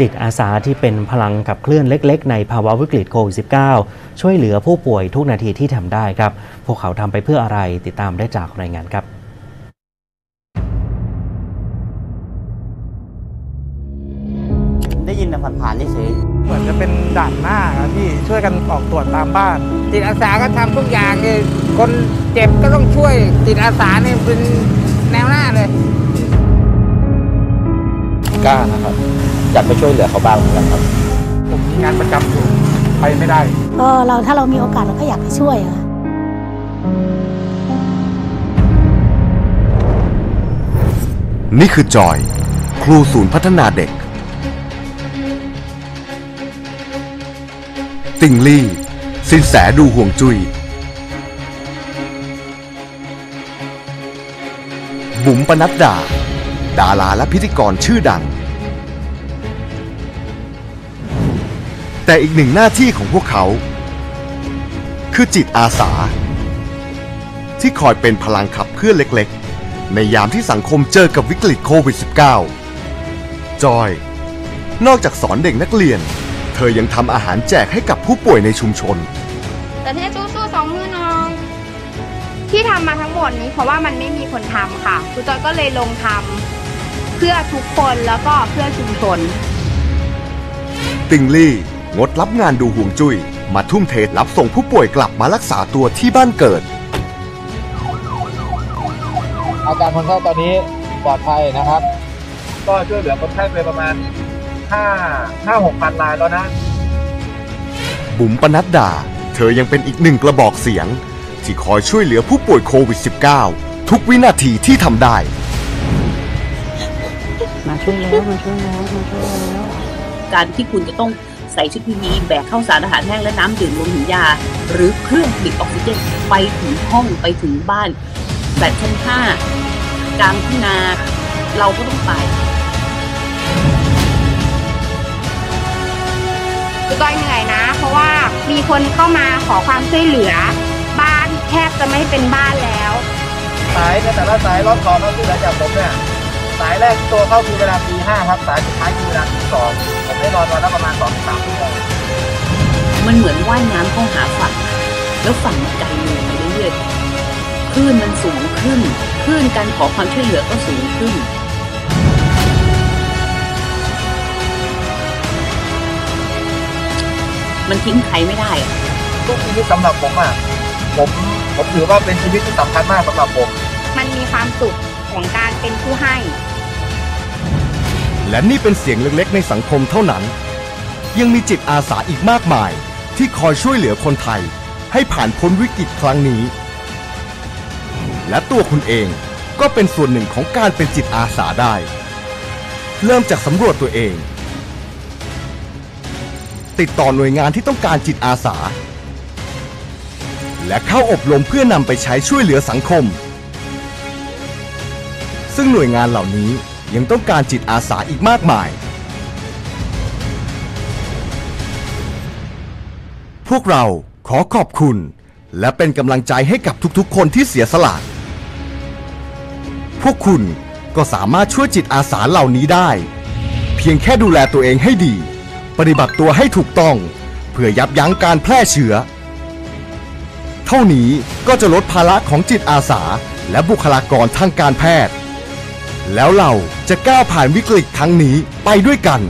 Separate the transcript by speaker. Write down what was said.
Speaker 1: จิตอาสาที่เป็นพลังขับเคลื่อนเล็ก ๆ ในภาวะวิกฤตโควิด -19 ช่วยเหลือผู้ป่วยทุกนาทีที่ทำได้ครับ พวกเขาทำไปเพื่ออะไรติดตามได้จากรายงานครับ
Speaker 2: ได้ยินแต่ผ่านๆเฉย
Speaker 3: เหมือนจะเป็นด่านหน้าครับพี่ช่วยกันออกตรวจตามบ้าน
Speaker 4: จิตอาสาก็ทำทุกอย่างเลยคนเจ็บก็ต้องช่วยจิตอาสาเนี่ยเป็นแนวหน้าเลย
Speaker 5: กล้านะครับอยากไปช่วยเหลือเขาบ้างเหมือนกันครับ
Speaker 3: ผมมีงานประจำอยู่ไปไม่ได้
Speaker 6: ก็เราถ้าเรามีโอกาสเราก็อยากไปช่วยอะ
Speaker 7: นี่คือจอย ครูศูนย์พัฒนาเด็ก ติงลี่ สินแสดูห่วงจุย้ยบุ๋มปนัดดา ดาราและพิธีกรชื่อดัง แต่อีกหนึ่งหน้าที่ของพวกเขา คือจิตอาสา ที่คอยเป็นพลังขับเคลื่อนเล็กๆ ในยามที่สังคมเจอกับวิกฤตโควิด -19 จอย นอกจากสอนเด็กนักเรียน เธอยังทำอาหารแจกให้กับผู้ป่วยในชุมชน
Speaker 8: แต่เทสู้สู้สองมือหน้อยที่ทำมาทั้งหมดนี้เพราะว่ามันไม่มีคนทำค่ะครูจอยก็เลยลงทำเพื่อทุกคนแล้วก็เพื่อชุมชน
Speaker 7: ติงลี่ งดรับงานดูห่วงจุย้ยมาทุ่มเทรับส่งผู้ป่วยกลับมารักษาตัวที่บ้านเกิด
Speaker 5: อาการคนไข้ตอนนี้ปลอดภัยนะครับ
Speaker 3: ก็ช่วยเหลือคนไข้ไปประมาณ5 5 6พันรายแล้วนะ
Speaker 7: บุ๋มปนัดดา เธอยังเป็นอีกหนึ่งกระบอกเสียง ที่คอยช่วยเหลือผู้ป่วยโควิด -19 ทุกวินาทีที่ทำได้
Speaker 9: มาช่วยแล้วมาช่วยแล้วมาช่วยแล้ว การที่คุณจะต้อง ใส่ชุดพีพีแบกข้าวสารอาหารแห้งและน้ำดื่มรวมถึงยา หรือเครื่องผลิตออกซิเจนไปถึงห้องไปถึงบ้านแบบชั้นห้ากลางทุ่งนาเราก็ต้องไป
Speaker 8: ครูจอยเหนื่อยนะ เพราะว่ามีคนเข้ามาขอความช่วยเหลือ บ้านแทบจะไม่เป็นบ้านแล้ว
Speaker 3: สายในแต่ละสายรอบขอเข้าช่วยเหลือจากผมเนี่ย สายแรกที่ตัวเข้าคือเวลาตีห้าครับ สายสุดท้ายคือเวลาตีสองผมได้นอนวันละประมาณสองถึงสามชั่วโมง
Speaker 9: มันเหมือนว่ายน้ำเข้าหาฝั่งแล้วฝั่งมันไกลลงไปเรื่อยๆคลื่นมันสูงขึ้นคลื่นการขอความช่วยเหลือก็สูงขึ้นมันทิ้งใครไม่ได้อะ
Speaker 3: ทุกชีวิตสำหรับผมอะผมผมถือว่าเป็นชีวิตที่สำคัญมากสำหรับผม
Speaker 8: มันมีความสุข ของการเป็นผู้ให้
Speaker 7: และนี่เป็นเสียงเล็กๆ ในสังคมเท่านั้น ยังมีจิตอาสาอีกมากมายที่คอยช่วยเหลือคนไทย ให้ผ่านพ้นวิกฤตครั้งนี้ และตัวคุณเองก็เป็นส่วนหนึ่งของการเป็นจิตอาสาได้ เริ่มจากสำรวจตัวเอง ติดต่อหน่วยงานที่ต้องการจิตอาสา และเข้าอบรมเพื่อนำไปใช้ช่วยเหลือสังคม ซึ่งหน่วยงานเหล่านี้ยังต้องการจิตอาสาอีกมากมาย พวกเราขอขอบคุณ และเป็นกำลังใจให้กับทุกๆ คนที่เสียสละพวกคุณก็สามารถช่วยจิตอาสาเหล่านี้ได้ เพียงแค่ดูแลตัวเองให้ดี ปฏิบัติตัวให้ถูกต้อง เพื่อยับยั้งการแพร่เชื้อ เท่านี้ก็จะลดภาระของจิตอาสาและบุคลากรทางการแพทย์ แล้วเราจะก้าวผ่านวิกฤตครั้งนี้ไปด้วยกัน